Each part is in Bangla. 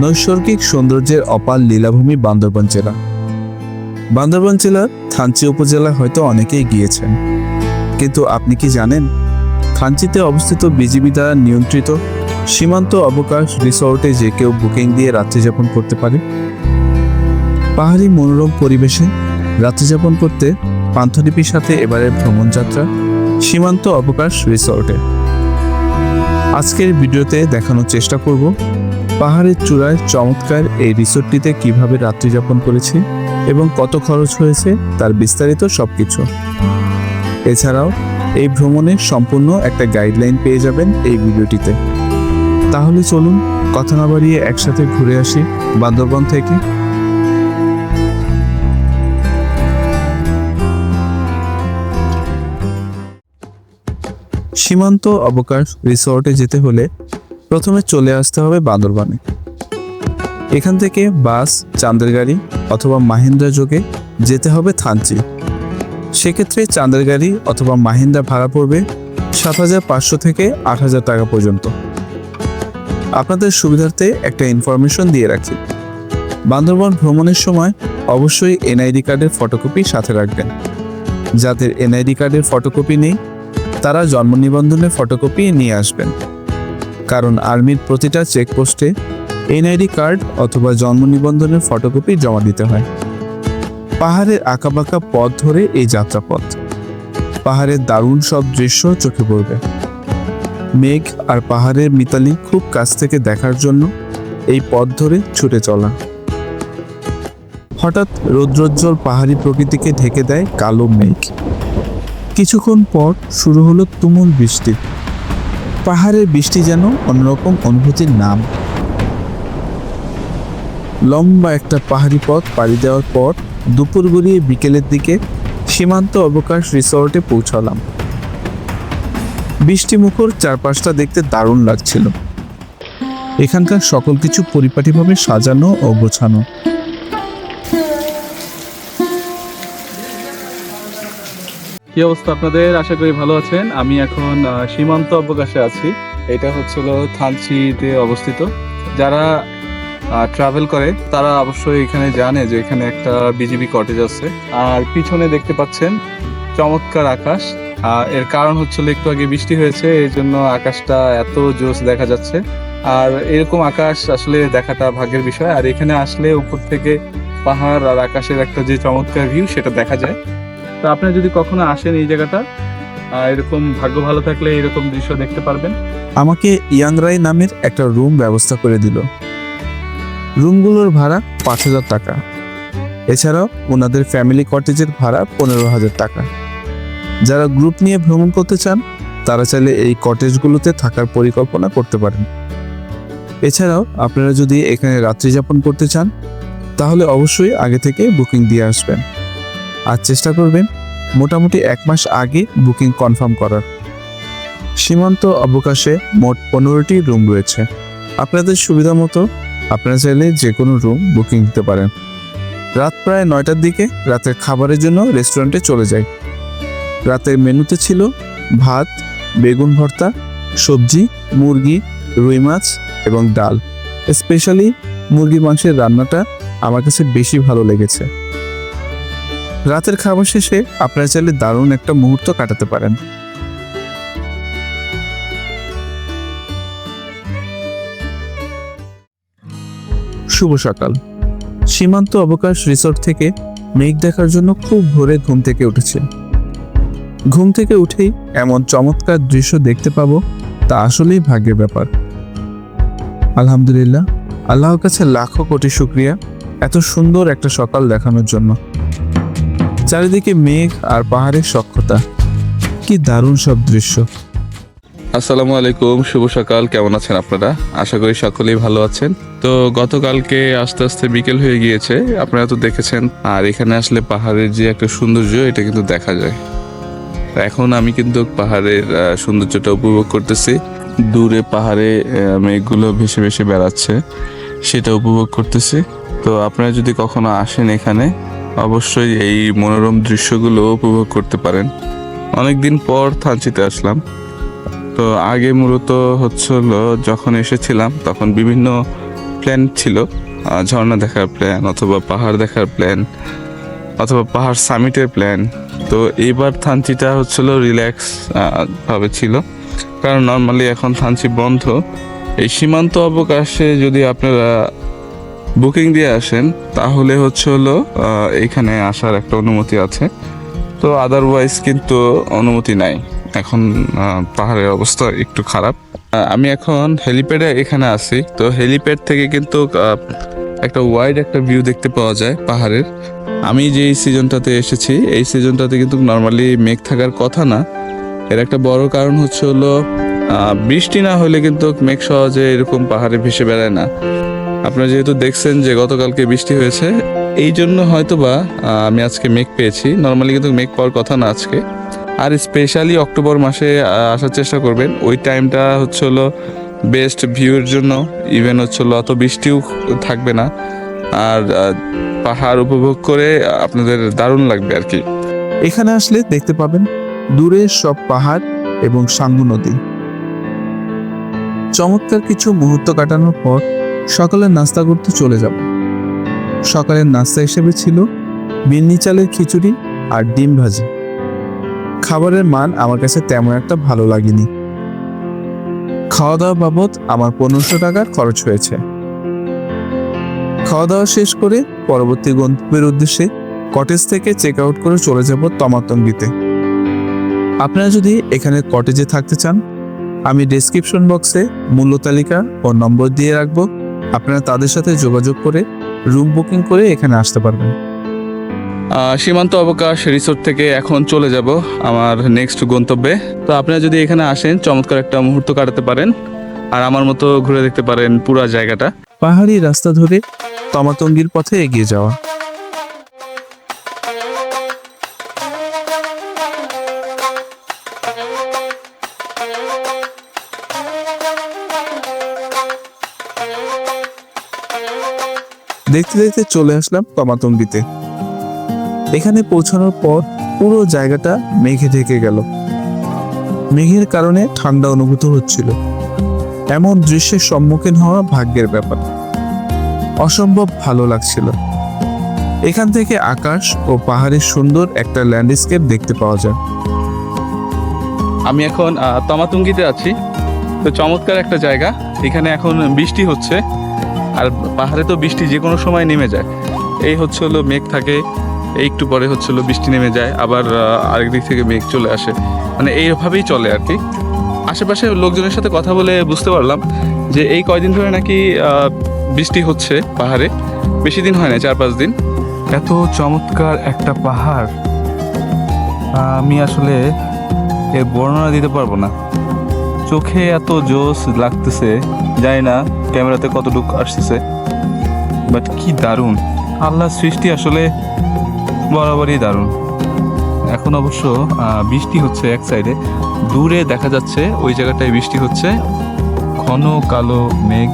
নৈসর্গিক সৌন্দর্যের অপার লীলাভূমি বান্দরবান জেলা। বান্দরবান জেলার থানচি উপজেলা হয়তো অনেকেই গিয়েছেন। কিন্তু আপনি কি জানেন, থানচিতে অবস্থিত বিজিবি দ্বারা নিয়ন্ত্রিত সীমান্ত অবকাশ রিসোর্টে যে কেউ বুকিং দিয়ে রাত্রিযাপন করতে পারে? পাহাড়ি মনোরম পরিবেশে রাত্রিযাপন করতে পান্থলিপির সাথে এবারের ভ্রমণযাত্রা সীমান্ত অবকাশ রিসোর্টে। আজকের ভিডিওতে দেখানোর চেষ্টা করব পাহাড়ের চূড়ায় চমৎকার এই রিসোর্টটিতে কীভাবে রাত্রিযাপন করেছি এবং কত খরচ হয়েছে তার বিস্তারিত সবকিছু। এছাড়াও, এই ভ্রমণের সম্পূর্ণ একটা গাইডলাইন পেয়ে যাবেন এই ভিডিওটিতে। তাহলে চলুন, কথা না বাড়িয়ে একসাথে ঘুরে আসি বান্দরবন থেকে। সীমান্ত অবকাশ রিসোর্টে যেতে হলে প্রথমে চলে আসতে হবে বান্দরবানে। এখান থেকে বাস, চাঁদের গাড়ি অথবা মাহিন্দ্রা যোগে যেতে হবে থানচি। সেক্ষেত্রে চাঁদের গাড়ি অথবা মাহিন্দ্রা ভাড়া পড়বে সাত হাজার পাঁচশো থেকে আট হাজার টাকা পর্যন্ত। আপনাদের সুবিধার্থে একটা ইনফরমেশন দিয়ে রাখি। বান্দরবন ভ্রমণের সময় অবশ্যই এনআইডি কার্ডের ফটোকপি সাথে রাখবেন। যাদের এনআইডি কার্ডের ফটোকপি নেই, তারা জন্ম নিবন্ধনের ফটোকপি নিয়ে আসবেন। কারণ আর্মির প্রতিটা চেকপোস্টে এনআইডি কার্ড অথবা জন্ম নিবন্ধনের ফটোকপি জমা দিতে হয়। পাহাড়ের আঁকাবাঁকা পথ ধরে এই যাত্রাপথ। পাহাড়ের দারুণ সব দৃশ্য চোখে পড়বে। মেঘ আর পাহাড়ের মিতালি খুব কাছ থেকে দেখার জন্য এই পথ ধরে ছুটে চলা। হঠাৎ রৌদ্রোজ্জ্বল পাহাড়ি প্রকৃতিকে ঢেকে দেয় কালো মেঘ। কিছুক্ষণ পর শুরু হলো তুমুল বৃষ্টি। পাহাড়ের বৃষ্টি যেন অন্যরকম অনুভূতির নাম। লম্বা একটা পাহাড়ি পথ পাড়ি দেওয়ার পর দুপুর গড়িয়ে বিকেলের দিকে সীমান্ত অবকাশ রিসর্টে পৌঁছালাম। বৃষ্টি মুখর চারপাশটা দেখতে দারুণ লাগছিল। এখানকার সকল কিছু পরিপাটিভাবে সাজানো ও গোছানো। কি অবস্থা আপনাদের? আশা করি ভালো আছেন। আমি এখন সীমান্ত অবকাশে আছি। এটা হচ্ছিল থানচিতে অবস্থিত। যারা ট্রাভেল করে, তারা অবশ্যই এখানে জানে যে এখানে একটা বিজিবি কটেজ আছে। আর পিছনে দেখতে পাচ্ছেন চমৎকার আকাশ। এর কারণ হচ্ছিল একটু আগে বৃষ্টি হয়েছে, এই জন্য আকাশটা এত জোস দেখা যাচ্ছে। আর এরকম আকাশ আসলে দেখাটা ভাগ্যের বিষয়। আর এখানে আসলে উপর থেকে পাহাড় আর আকাশের একটা যে চমৎকার ভিউ সেটা দেখা যায়। তো আপনি যদি কখনো আসেন এই জায়গাটা এরকম ভাগ্য ভালো থাকলে এরকম দৃশ্য দেখতে পারবেন। আমাকে ইয়াংরাই নামের একটা রুম ব্যবস্থা করে দিল। রুমগুলোর ভাড়া পাঁচ হাজার টাকা। এছাড়াও ওনাদের ফ্যামিলি কটেজের ভাড়া পনেরো হাজার টাকা। যারা গ্রুপ নিয়ে ভ্রমণ করতে চান, তারা চাইলে এই কটেজগুলোতে থাকার পরিকল্পনা করতে পারেন। এছাড়াও আপনারা যদি এখানে রাত্রি যাপন করতে চান, তাহলে অবশ্যই আগে থেকে বুকিং দিয়ে আসবেন। আর চেষ্টা করবেন মোটামুটি এক মাস আগে বুকিং কনফার্ম করার। সীমান্ত অবকাশে মোট পনেরোটি রুম রয়েছে। আপনাদের সুবিধা মতো আপনারা চাইলে যে কোনো রুম বুকিং দিতে পারেন। রাত প্রায় নয়টার দিকে রাতের খাবারের জন্য রেস্টুরেন্টে চলে যাই। রাতের মেনুতে ছিল ভাত, বেগুন ভর্তা, সবজি, মুরগি, রুই মাছ এবং ডাল। স্পেশালি মুরগি মাংসের রান্নাটা আমার কাছে বেশি ভালো লেগেছে। রাতের খাবার শেষে আপনারা চাইলে দারুণ একটা মুহূর্ত কাটাতে পারেন। শুভ সকাল। সীমান্ত অবকাশ রিসোর্ট থেকে মেঘ দেখার জন্য খুব ভোরে ঘুম থেকে উঠেছে। ঘুম থেকে উঠেই এমন চমৎকার দৃশ্য দেখতে পাবো, তা আসলেই ভাগ্যের ব্যাপার। আলহামদুলিল্লাহ, আল্লাহর কাছে লাখো কোটি শুক্রিয়া, এত সুন্দর একটা সকাল দেখানোর জন্য। চারিদিকে মেঘ আর পাহাড়ের সক্ষতা। কি দারুণ সব দৃশ্য। আসসালামু আলাইকুম, শুভ সকাল, কেমন আছেন আপনারা? আশা করি সকলেই ভালো আছেন। তো গতকালকে আস্তে আস্তে বিকেল হয়ে গিয়েছে, আপনারা তো দেখেছেন। আর এখানে আসলে পাহাড়ের যে একটা সৌন্দর্য, এটা কিন্তু দেখা যায়। এখন আমি কিন্তু পাহাড়ের সৌন্দর্যটা উপভোগ করতেছি। দূরে পাহাড়ে মেঘগুলো ভেসে ভেসে বেড়াচ্ছে, সেটা উপভোগ করতেছি। তো আপনারা যদি কখনো আসেন এখানে অবশ্যই এই মনোরম দৃশ্যগুলো উপভোগ করতে পারেন। অনেকদিন পর থানচিতে আসলাম। তো আগে মূলত হচ্ছিল যখন এসেছিলাম, তখন বিভিন্ন প্ল্যান ছিল। ঝর্ণা দেখার প্ল্যান অথবা পাহাড় দেখার প্ল্যান অথবা পাহাড় সামিটের প্ল্যান। তো এইবার থানচিটা হচ্ছিল রিল্যাক্স ভাবে ছিল। কারণ নর্মালি এখন থানচি বন্ধ। এই সীমান্ত অবকাশে যদি আপনারা বুকিং দিয়ে আসেন তাহলে হচ্ছে হলো আহ, এইখানে আসার একটা অনুমতি আছে। তো আদারওয়াইজ কিন্তু অনুমতি নাই। এখন পাহাড়ের অবস্থা একটু খারাপ। আমি এখন হেলিপ্যাডে এখানে আছি। তো হেলিপ্যাড থেকে কিন্তু একটা ওয়াইড একটা ভিউ দেখতে পাওয়া যায় পাহাড়ের। আমি যে সিজনটাতে এসেছি এই সিজনটাতে কিন্তু নর্মালি মেঘ থাকার কথা না। এর একটা বড় কারণ হচ্ছে হলো বৃষ্টি না হলে কিন্তু মেঘ সহজে এরকম পাহাড়ে ভেসে বেড়ায় না। আপনারা যেহেতু দেখছেন যে গতকালকে বৃষ্টি হয়েছে এই জন্য হয়তো বা আমি আজকে মেঘ পেয়েছি। নর্মালি কিন্তু মেঘ পাওয়ার কথা না আজকে। আর স্পেশালি অক্টোবর মাসে আসার চেষ্টা করবেন। ওই টাইমটা হচ্ছে হলো বেস্ট ভিউয়ের জন্য। ইভেন হচ্ছে হলো অত বৃষ্টিও থাকবে না। আর পাহাড় উপভোগ করে আপনাদের দারুণ লাগবে আর কি। এখানে আসলে দেখতে পাবেন দূরে সব পাহাড় এবং সাঙ্গু নদী। চমৎকার কিছু মুহূর্ত কাটানোর পর সকালের নাস্তা করতে চলে যাব। সকালের নাস্তা হিসেবে ছিল বিন্নি চালের খিচুড়ি আর ডিম ভাজি। খাবারের মান আমার কাছে তেমন একটা ভালো লাগেনি। খাওয়া দাওয়া বাবদ আমার পনেরোশো টাকার খরচ হয়েছে। খাওয়া দাওয়া শেষ করে পরবর্তী গন্তব্যের উদ্দেশ্যে কটেজ থেকে চেক আউট করে চলে যাব তমাতঙ্গিতে। আপনারা যদি এখানে কটেজে থাকতে চান, আমি ডেসক্রিপশন বক্সে মূল্য তালিকা ও নম্বর দিয়ে রাখব। আপনারা তাদের সাথে যোগাযোগ করে রুম বুকিং করে এখানে আসতে পারবেন। সীমান্ত অবকাশ রিসোর্ট থেকে এখন চলে যাব আমার নেক্সট গন্তব্যে। তো আপনারা যদি এখানে আসেন চমৎকার একটা মুহূর্ত কাটাতে পারেন আর আমার মতো ঘুরে দেখতে পারেন পুরা জায়গাটা। পাহাড়ি রাস্তা ধরে তমাতঙ্গির পথে এগিয়ে যাওয়া। দেখতে দেখতে চলে আসলাম তমাতঙ্গিতে এখানে পৌঁছানোর পর পুরো জায়গাটা মেঘে ঢেকে গেল। মেঘের কারণে ঠান্ডা অনুভূত হচ্ছিল। এমন দৃশ্যের সম্মুখীন হওয়া ভাগ্যের ব্যাপার। অসম্ভব ভালো লাগছিল। এখান থেকে আকাশ ও পাহাড়ের সুন্দর একটা ল্যান্ডস্কেপ দেখতে পাওয়া যায়। আমি এখন তমাতুঙ্গিতে আছি। তো চমৎকার একটা জায়গা। এখানে এখন বৃষ্টি হচ্ছে। আর পাহাড়ে তো বৃষ্টি যে কোনো সময় নেমে যায়। এই হচ্ছে হলো মেঘ থাকে, এই একটু পরে হচ্ছে হলো বৃষ্টি নেমে যায়, আবার আরেক দিক থেকে মেঘ চলে আসে। মানে এইভাবেই চলে আর কি। আশেপাশে লোকজনের সাথে কথা বলে বুঝতে পারলাম যে এই কয়দিন ধরে নাকি বৃষ্টি হচ্ছে পাহাড়ে। বেশি দিন হয় না চার পাঁচ দিন। এত চমৎকার একটা পাহাড়। আমি আসলে এর বর্ণনা দিতে পারব না। চোখে এত জোস লাগতেছে, জানি না ক্যামেরাতে কতটুক আসতেছে। বাট কি দারুণ। আল্লাহর সৃষ্টি আসলে বরাবরই দারুণ। এখন অবশ্য বৃষ্টি হচ্ছে এক সাইডে দূরে দেখা যাচ্ছে, ওই জায়গাটায় বৃষ্টি হচ্ছে। ঘন কালো মেঘ।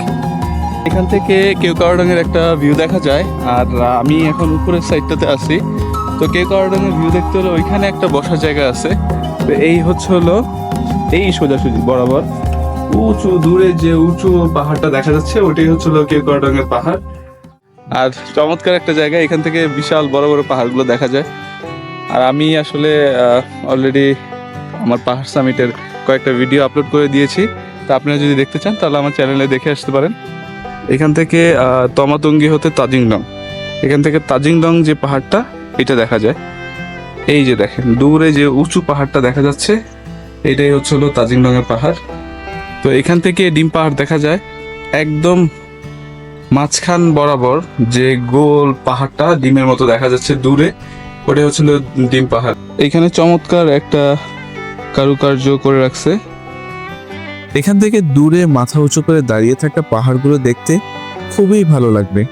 এখান থেকে কেউ কেউকাওয়াডাঙ্গের একটা ভিউ দেখা যায়। আর আমি এখন উপরের সাইডটাতে আছি। তো কেউ কেউকাওয়াডাঙ্গের ভিউ দেখতে হলে ওইখানে একটা বসার জায়গা আছে। তো এই হচ্ছে হলো এই সোজাসুজি, বরাবর। উঁচু, দূরে যে উঁচু পাহাড়টা দেখা যাচ্ছে, ওটাই হচ্ছে হলো কেউকাওয়াডাঙ্গের পাহাড়। আর চমৎকার একটা জায়গা, এখান থেকে বিশাল বড় বড় পাহাড়গুলো দেখা যায়। আর আমি আসলে অলরেডি আমার পাহাড় সামিটের কয়েকটা ভিডিও আপলোড করে দিয়েছি। তা আপনারা যদি দেখতে চান, তাহলে আমার চ্যানেলে দেখে আসতে পারেন। এখান থেকে তমাতঙ্গি হতে তাজিংডং। এখান থেকে তাজিংডং যে পাহাড়টা, এটা দেখা যায়। এই যে দেখেন, দূরে যে উঁচু পাহাড়টা দেখা যাচ্ছে এটাই হচ্ছে হলো তাজিংডংয়ের পাহাড়। তো এখান থেকে ডিম পাহাড় দেখা যায়। একদম মাঝখান বরাবর যে গোল পাহাড়টা ডিমের মতো দেখা যাচ্ছে দূরে, ওটাই হচ্ছিল ডিম পাহাড়। এখানে চমৎকার একটা কারুকার্য করে রাখছে। এখান থেকে দূরে মাথা উঁচু করে দাঁড়িয়ে থাকা পাহাড়গুলো দেখতে খুবই ভালো লাগবে।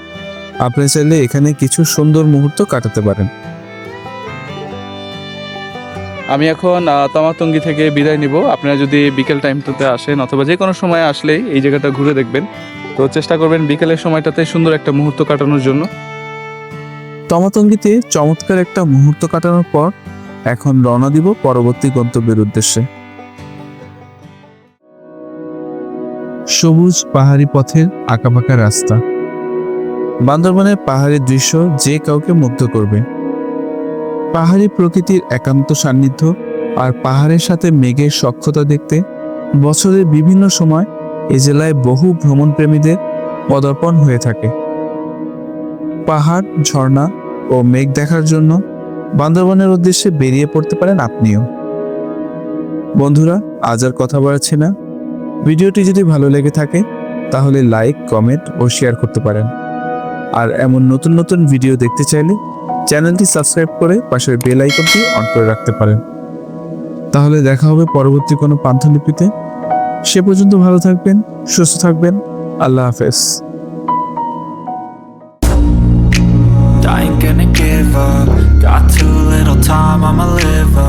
আপনি চাইলে এখানে কিছু সুন্দর মুহূর্ত কাটাতে পারেন। আমি এখন তমাতঙ্গি থেকে বিদায় নিব। আপনারা যদি বিকেল টাইমটাতে আসেন অথবা যে কোনো সময় আসলেই এই জায়গাটা ঘুরে দেখবেন। তো চেষ্টা করবেন বিকেলের সময়টাতে সুন্দর একটা মুহূর্ত কাটানোর জন্য। তমাতঙ্গিতে চমৎকার একটা মুহূর্ত কাটানোর পর এখন রওনা দিব পরবর্তী গন্তব্যের উদ্দেশ্যে। সবুজ পাহাড়ি পথের আঁকাবাঁকা রাস্তা। বান্দরবনের পাহাড়ি দৃশ্য যে কাউকে মুগ্ধ করবে। পাহাড়ি প্রকৃতির একান্ত সান্নিধ্য আর পাহাড়ের সাথে মেঘের সক্ষতা দেখতে বছরের বিভিন্ন সময় এ জেলায় বহু ভ্রমণপ্রেমীদের পদার্পণ হয়ে থাকে। পাহাড়, ঝর্ণা ও মেঘ দেখার জন্য বান্দরবনের উদ্দেশ্যে বেরিয়ে পড়তে পারেন আপনিও। বন্ধুরা, আজ আর কথা বাড়াচ্ছি না। ভিডিওটি যদি ভালো লেগে থাকে, তাহলে লাইক, কমেন্ট ও শেয়ার করতে পারেন। আর এমন নতুন নতুন ভিডিও দেখতে চাইলে চ্যানেলটি সাবস্ক্রাইব করে পাশের বেল আইকনটি অন করে রাখতে পারেন তাহলে দেখা হবে পরবর্তী কোনো পান্থলিপিতে সে পর্যন্ত ভালো থাকবেন সুস্থ থাকবেন আল্লাহ হাফেজ I gonna give up. Got too little time, I'ma live up.